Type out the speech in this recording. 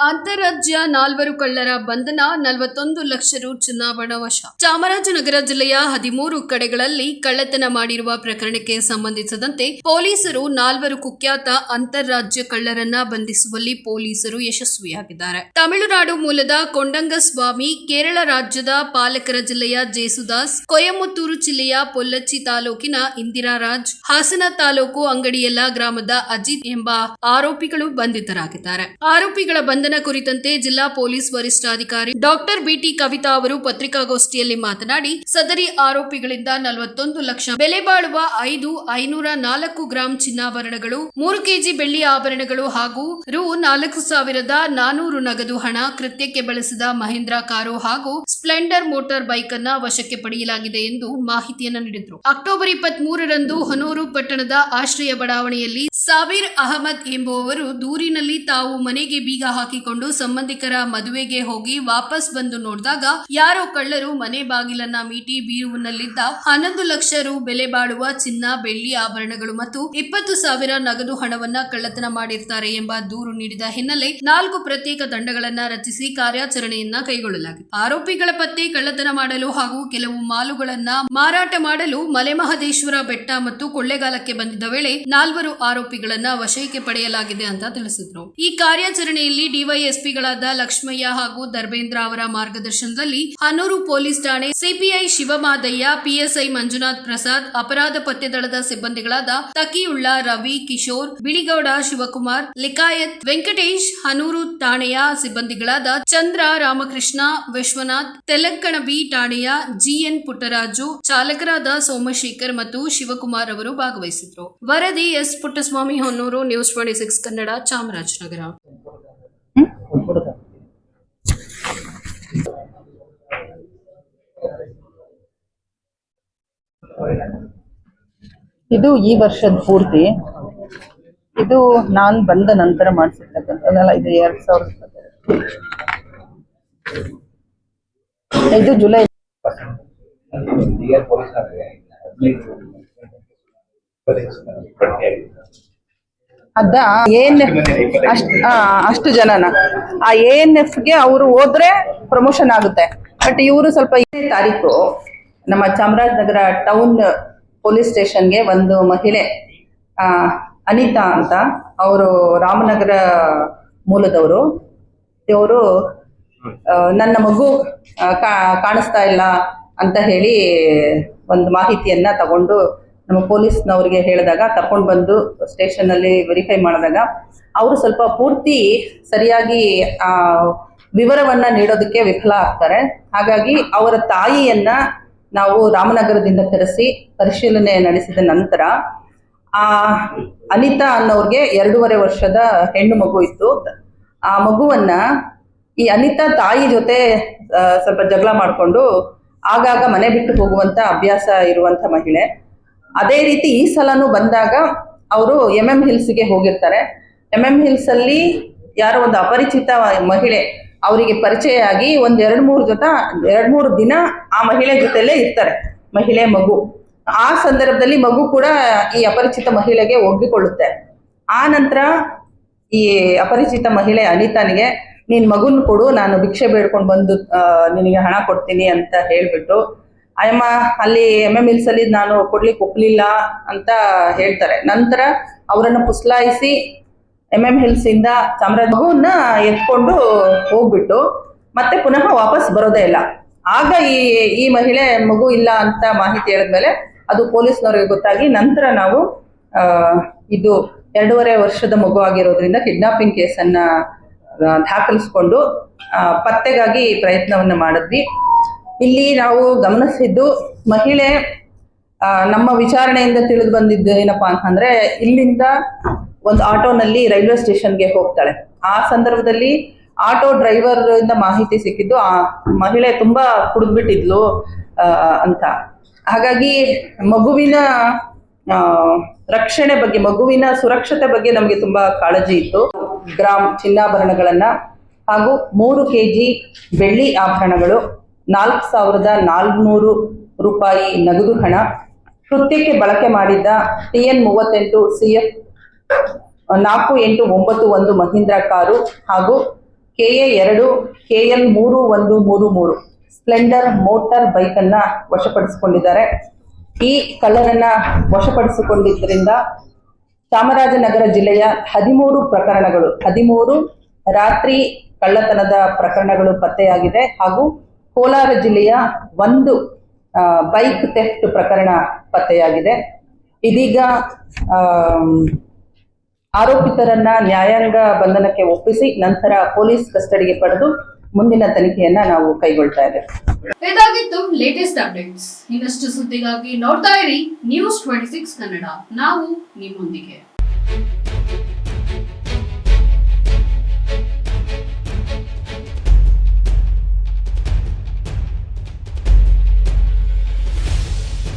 ಅಂತಾರಾಜ್ಯ ನಾಲ್ವರು ಕಳ್ಳರ ಬಂಧನ, ನಲವತ್ತೊಂದು ಲಕ್ಷ ರು ಚುನಾವಣಾ ವಶ. ಚಾಮರಾಜನಗರ ಜಿಲ್ಲೆಯ ಹದಿಮೂರು ಕಡೆಗಳಲ್ಲಿ ಕಳ್ಳತನ ಮಾಡಿರುವ ಪ್ರಕರಣಕ್ಕೆ ಸಂಬಂಧಿಸಿದಂತೆ ಪೊಲೀಸರು ನಾಲ್ವರು ಕುಖ್ಯಾತ ಅಂತಾರಾಜ್ಯ ಕಳ್ಳರನ್ನ ಬಂಧಿಸುವಲ್ಲಿ ಪೊಲೀಸರು ಯಶಸ್ವಿಯಾಗಿದ್ದಾರೆ. ತಮಿಳುನಾಡು ಮೂಲದ ಕೊಂಡಂಗಸ್ವಾಮಿ, ಕೇರಳ ರಾಜ್ಯದ ಪಾಲಕರ ಜಿಲ್ಲೆಯ ಜೇಸುದಾಸ್, ಕೊಯಮತ್ತೂರು ಜಿಲ್ಲೆಯ ಪೊಲ್ಲಚ್ಚಿ ತಾಲೂಕಿನ ಇಂದಿರಾರಾಜ್, ಹಾಸನ ತಾಲೂಕು ಅಂಗಡಿಯಲ್ಲ ಗ್ರಾಮದ ಅಜಿತ್ ಎಂಬ ಆರೋಪಿಗಳು ಬಂಧಿತರಾಗಿದ್ದಾರೆ. ಆರೋಪಿಗಳ ಬಂಧನ ಕುರಿತಂತೆ ಜಿಲ್ಲಾ ಪೊಲೀಸ್ ವರಿಷ್ಠಾಧಿಕಾರಿ ಡಾಕ್ಟರ್ ಬಿಟಿ ಕವಿತಾ ಅವರು ಪತ್ರಿಕಾಗೋಷ್ಠಿಯಲ್ಲಿ ಮಾತನಾಡಿ, ಸದರಿ ಆರೋಪಿಗಳಿಂದ ನಲವತ್ತೊಂದು ಲಕ್ಷ ಬೆಲೆ ಬಾಳುವ ಐದು ಐನೂರ ನಾಲ್ಕು ಗ್ರಾಂ ಚಿನ್ನಾಭರಣಗಳು, ಮೂರು ಕೆಜಿ ಬೆಳ್ಳಿ ಆಭರಣಗಳು ಹಾಗೂ ರು ನಾಲ್ಕು ಸಾವಿರದ ನಾನೂರು ನಗದು ಹಣ ಕೃತ್ಯಕ್ಕೆ ಬಳಸಿದ ಮಹೇಂದ್ರ ಕಾರು ಹಾಗೂ ಸ್ಪ್ಲೆಂಡರ್ ಮೋಟಾರ್ ಬೈಕ್ ಅನ್ನ ವಶಕ್ಕೆ ಪಡೆಯಲಾಗಿದೆ ಎಂದು ಮಾಹಿತಿಯನ್ನು ನೀಡಿದರು. ಅಕ್ಟೋಬರ್ ಇಪ್ಪತ್ತ್ ಮೂರರಂದು ಹೊನೂರು ಪಟ್ಟಣದ ಆಶ್ರಯ ಬಡಾವಣೆಯಲ್ಲಿ ಸಾಬೀರ್ ಅಹಮದ್ ಎಂಬುವವರು ದೂರಿನಲ್ಲಿ ತಾವು ಮನೆಗೆ ಬೀಗ ಹಾಕಿಕೊಂಡು ಸಂಬಂಧಿಕರ ಮದುವೆಗೆ ಹೋಗಿ ವಾಪಸ್ ಬಂದು ನೋಡಿದಾಗ ಯಾರೋ ಕಳ್ಳರು ಮನೆ ಬಾಗಿಲನ್ನ ಮೀಟಿ ಬೀರುವಿನಲ್ಲಿದ್ದ ಹನ್ನೊಂದು ಲಕ್ಷ ರು ಬೆಲೆ ಬಾಳುವ ಚಿನ್ನ, ಬೆಳ್ಳಿ ಆಭರಣಗಳು ಮತ್ತು ಇಪ್ಪತ್ತು ಸಾವಿರ ನಗದು ಹಣವನ್ನ ಕಳ್ಳತನ ಮಾಡಿರ್ತಾರೆ ಎಂಬ ದೂರು ನೀಡಿದ ಹಿನ್ನೆಲೆ ನಾಲ್ಕು ಪ್ರತ್ಯೇಕ ತಂಡಗಳನ್ನ ರಚಿಸಿ ಕಾರ್ಯಾಚರಣೆಯನ್ನ ಕೈಗೊಳ್ಳಲಾಗಿದೆ. ಆರೋಪಿಗಳ ಪತ್ತೆ ಕಳ್ಳತನ ಮಾಡಲು ಹಾಗೂ ಕೆಲವು ಮಾಲುಗಳನ್ನ ಮಾರಾಟ ಮಾಡಲು ಮಲೆಮಹದೇಶ್ವರ ಬೆಟ್ಟ ಮತ್ತು ಕೊಳ್ಳೆಗಾಲಕ್ಕೆ ಬಂದಿದ್ದ ವೇಳೆ ನಾಲ್ವರು ಆರೋಪಿಗಳನ್ನ ವಶಕ್ಕೆ ಪಡೆಯಲಾಗಿದೆ ಅಂತ ತಿಳಿಸಿದ್ರು. ಈ ಕಾರ್ಯಾಚರಣೆಯಲ್ಲಿ ಡಿವೈಎಸ್ಪಿಗಳಾದ ಲಕ್ಷ್ಮಯ್ಯ ಹಾಗೂ ಧರ್ಮೇಂದ್ರ ಅವರ ಮಾರ್ಗದರ್ಶನದಲ್ಲಿ ಹನೂರು ಪೊಲೀಸ್ ಠಾಣೆ ಸಿಪಿಐ ಶಿವಮಾದಯ್ಯ, ಪಿಎಸ್ಐ ಮಂಜುನಾಥ್ ಪ್ರಸಾದ್, ಅಪರಾಧ ಪತ್ತೆ ದಳದ ಸಿಬ್ಬಂದಿಗಳಾದ ತಕಿಯುಳ್ಳ ರವಿ ಕಿಶೋರ್, ಬಿಳಿಗೌಡ ಶಿವಕುಮಾರ್ ಲಿಕಾಯತ್ ವೆಂಕಟೇಶ್, ಹನೂರು ಠಾಣೆಯ ಸಿಬ್ಬಂದಿಗಳಾದ ಚಂದ್ರ ರಾಮಕೃಷ್ಣ, ವಿಶ್ವನಾಥ್ ತೆಲಂಕಣಬಿ ಠಾಣೆಯ ಜಿಎನ್ ಪುಟ್ಟರಾಜು, ಚಾಲಕರಾದ ಸೋಮಶೇಖರ್ ಮತ್ತು ಶಿವಕುಮಾರ್ ಅವರು ಭಾಗವಹಿಸಿದ್ರು ವರದಿ S Puttaswamy Honnur, news twenty six Kannada Chamarajanagar. ಇದು ಈ ವರ್ಷದ ಪೂರ್ತಿ. ಇದು ನಾನ್ ಬಂದ ನಂತರ ಮಾಡಿಸಿರ್ತಕ್ಕಂಥದ್ದಲ್ಲ, ಇದು ಎರಡ್ ಸಾವಿರದ ಇದು ಜುಲೈ ಪೊಲೀಸ್ ಅದ ಎನ್ ಎಫ್ ಅಷ್ಟು ಅಷ್ಟು ಜನನ. ಆ ಎ ಎನ್ಗೆ ಅವರು ಹೋದ್ರೆ ಪ್ರಮೋಷನ್ ಆಗುತ್ತೆ. ಬಟ್ ಇವರು ಸ್ವಲ್ಪ ಇದೇ ತಾರೀಕು ನಮ್ಮ ಚಾಮರಾಜನಗರ ಟೌನ್ ಪೊಲೀಸ್ ಸ್ಟೇಷನ್ಗೆ ಒಂದು ಮಹಿಳೆ ಅನಿತಾ ಅಂತ ಅವರು ರಾಮನಗರ ಮೂಲದವರು. ಇವರು ನನ್ನ ಮಗು ಕಾಣಿಸ್ತಾ ಇಲ್ಲ ಅಂತ ಹೇಳಿ ಒಂದು ಮಾಹಿತಿಯನ್ನ ತಗೊಂಡು ನಮ್ಮ ಪೊಲೀಸ್ನವ್ರಿಗೆ ಹೇಳಿದಾಗ, ಕರ್ಕೊಂಡು ಬಂದು ಸ್ಟೇಷನಲ್ಲಿ ವೆರಿಫೈ ಮಾಡಿದಾಗ, ಅವರು ಸ್ವಲ್ಪ ಪೂರ್ತಿ ಸರಿಯಾಗಿ, ಆ, ವಿವರವನ್ನ ನೀಡೋದಕ್ಕೆ ವಿಫಲ ಆಗ್ತಾರೆ. ಹಾಗಾಗಿ ಅವರ ತಾಯಿಯನ್ನ ನಾವು ರಾಮನಗರದಿಂದ ಕರೆಸಿ ಪರಿಶೀಲನೆ ನಡೆಸಿದ ನಂತರ, ಆ, ಅನಿತಾ ಅನ್ನೋರ್ಗೆ ಎರಡೂವರೆ ವರ್ಷದ ಹೆಣ್ಣು ಮಗು ಇತ್ತು. ಆ ಮಗುವನ್ನ ಈ ಅನಿತಾ ತಾಯಿ ಜೊತೆ ಸ್ವಲ್ಪ ಜಗಳ ಮಾಡಿಕೊಂಡು, ಆಗಾಗ ಮನೆ ಬಿಟ್ಟು ಹೋಗುವಂತ ಅಭ್ಯಾಸ ಇರುವಂತ ಮಹಿಳೆ. ಅದೇ ರೀತಿ ಈ ಸಲನೂ ಬಂದಾಗ ಅವರು ಎಂ ಎಂ ಹಿಲ್ಸ್ಗೆ ಹೋಗಿರ್ತಾರೆ. ಎಂ ಎಂ ಹಿಲ್ಸ್ ಅಲ್ಲಿ ಯಾರೋ ಒಂದು ಅಪರಿಚಿತ ಮಹಿಳೆ ಅವರಿಗೆ ಪರಿಚಯ ಆಗಿ ಒಂದು ಎರಡು ಮೂರು ಜೊತೆ, ಎರಡು ಮೂರು ದಿನ ಆ ಮಹಿಳೆ ಜೊತೆಲೇ ಇರ್ತಾರೆ, ಮಹಿಳೆ ಮಗು. ಆ ಸಂದರ್ಭದಲ್ಲಿ ಮಗು ಕೂಡ ಈ ಅಪರಿಚಿತ ಮಹಿಳೆಗೆ ಒಗ್ಗಿಕೊಳ್ಳುತ್ತೆ. ಆ ನಂತರ ಈ ಅಪರಿಚಿತ ಮಹಿಳೆ ಅನಿತಾನಿಗೆ, ನೀನ್ ಮಗುನ್ ಕೊಡು, ನಾನು ಭಿಕ್ಷೆ ಬೇಡ್ಕೊಂಡು ಬಂದು ನಿನಗೆ ಹಣ ಕೊಡ್ತೀನಿ ಅಂತ ಹೇಳ್ಬಿಟ್ಟು ಅಯ್ಯಮ್ಮ, ಅಲ್ಲಿ ಎಂ ಎಂ ಹಿಲ್ಸ್ ಅಲ್ಲಿ ನಾನು ಕೊಡ್ಲಿಕ್ಕೆ ಒಪ್ಲಿಲ್ಲ ಅಂತ ಹೇಳ್ತಾರೆ. ನಂತರ ಅವರನ್ನು ಪುಸ್ಲಾಯಿಸಿ ಎಂ ಇಂದ ಚಾಮರಾಜ ಮಗುವನ್ನ ಎತ್ಕೊಂಡು ಹೋಗ್ಬಿಟ್ಟು ಮತ್ತೆ ಪುನಃ ವಾಪಸ್ ಬರೋದೇ ಇಲ್ಲ. ಆಗ ಈ ಈ ಮಹಿಳೆ ಮಗು ಇಲ್ಲ ಅಂತ ಮಾಹಿತಿ ಹೇಳಿದ್ಮೇಲೆ ಅದು ಪೊಲೀಸ್ನವ್ರಿಗೆ ಗೊತ್ತಾಗಿ ನಂತರ ನಾವು ಇದು ಎರಡೂವರೆ ವರ್ಷದ ಮಗು ಆಗಿರೋದ್ರಿಂದ ಕಿಡ್ನಾಪಿಂಗ್ ಕೇಸನ್ನ ದಾಖಲಿಸ್ಕೊಂಡು ಪತ್ತೆಗಾಗಿ ಪ್ರಯತ್ನವನ್ನು ಮಾಡಿದ್ವಿ. ಇಲ್ಲಿ ನಾವು ಗಮನಿಸಿದ್ದು ಮಹಿಳೆ ನಮ್ಮ ವಿಚಾರಣೆಯಿಂದ ತಿಳಿದು ಬಂದಿದ್ದು ಏನಪ್ಪಾ ಅಂತಂದ್ರೆ ಇಲ್ಲಿಂದ ಒಂದು ಆಟೋನಲ್ಲಿ ರೈಲ್ವೆ ಸ್ಟೇಷನ್ಗೆ ಹೋಗ್ತಾಳೆ. ಆ ಸಂದರ್ಭದಲ್ಲಿ ಆಟೋ ಡ್ರೈವರ್ ಇಂದ ಮಾಹಿತಿ ಸಿಕ್ಕಿದ್ದು, ಆ ಮಹಿಳೆ ತುಂಬಾ ಕುಡಿದ್ಬಿಟ್ಟಿದ್ಲು ಅಂತ. ಹಾಗಾಗಿ ಮಗುವಿನ ರಕ್ಷಣೆ ಬಗ್ಗೆ, ಮಗುವಿನ ಸುರಕ್ಷತೆ ಬಗ್ಗೆ ನಮಗೆ ತುಂಬಾ ಕಾಳಜಿ ಇತ್ತು. ಗ್ರಾಮ್ ಚಿನ್ನಾಭರಣಗಳನ್ನ ಹಾಗೂ ಮೂರು ಕೆ ಜಿ ಬೆಳ್ಳಿ ಆಭರಣಗಳು. ನಾಲ್ಕು ಸಾವಿರದ ನಾಲ್ಕುನೂರು ರೂಪಾಯಿ ನಗದು ಹಣ. ಕೃತ್ಯಕ್ಕೆ ಬಳಕೆ ಮಾಡಿದ್ದ ಟಿ ಎನ್ ಮೂವತ್ತೆಂಟು ಸಿ ಎಫ್ ನಾಲ್ಕು ಎಂಟು ಒಂಬತ್ತು ಒಂದು ಮಹೀಂದ್ರ ಕಾರು ಹಾಗೂ ಕೆ ಎ ಎರಡು ಕೆ ಎಲ್ ಮೂರು ಒಂದು ಮೂರು ಮೂರು ಸ್ಪ್ಲೆಂಡರ್ ಮೋಟಾರ್ ಬೈಕನ್ನ ವಶಪಡಿಸಿಕೊಂಡಿದ್ದಾರೆ. ಈ ಕಳ್ಳರನ್ನ ವಶಪಡಿಸಿಕೊಂಡಿದ್ದರಿಂದ ಚಾಮರಾಜನಗರ ಜಿಲ್ಲೆಯ ಹದಿಮೂರು ಪ್ರಕರಣಗಳು, ಹದಿಮೂರು ರಾತ್ರಿ ಕಳ್ಳತನದ ಪ್ರಕರಣಗಳು ಪತ್ತೆಯಾಗಿದೆ ಹಾಗೂ ಕೋಲಾರ ಜಿಲ್ಲೆಯ ಒಂದು ಬೈಕ್ ಥೆಫ್ಟ್ ಪ್ರಕರಣ ಪತ್ತೆಯಾಗಿದೆ. ಇದೀಗ ಆರೋಪಿತರನ್ನ ನ್ಯಾಯಾಂಗ ಬಂಧನಕ್ಕೆ ಒಪ್ಪಿಸಿ ನಂತರ ಪೊಲೀಸ್ ಕಸ್ಟಡಿಗೆ ಪಡೆದು ಮುಂದಿನ ತನಿಖೆಯನ್ನ ನಾವು ಕೈಗೊಳ್ತಾ ಇದ್ದೇವೆ. ಇದಾಗಿತ್ತು ಲೇಟೆಸ್ಟ್ ಅಪ್ಡೇಟ್ಸ್ ಇನ್ನಷ್ಟು ಸುದ್ದಿಗಾಗಿ ನೋಡ್ತಾ ಇರಿ ನ್ಯೂಸ್ ಟ್ವೆಂಟಿ ಸಿಕ್ಸ್ ಕನ್ನಡ. ನಾವು ನಿಮ್ಮೊಂದಿಗೆ.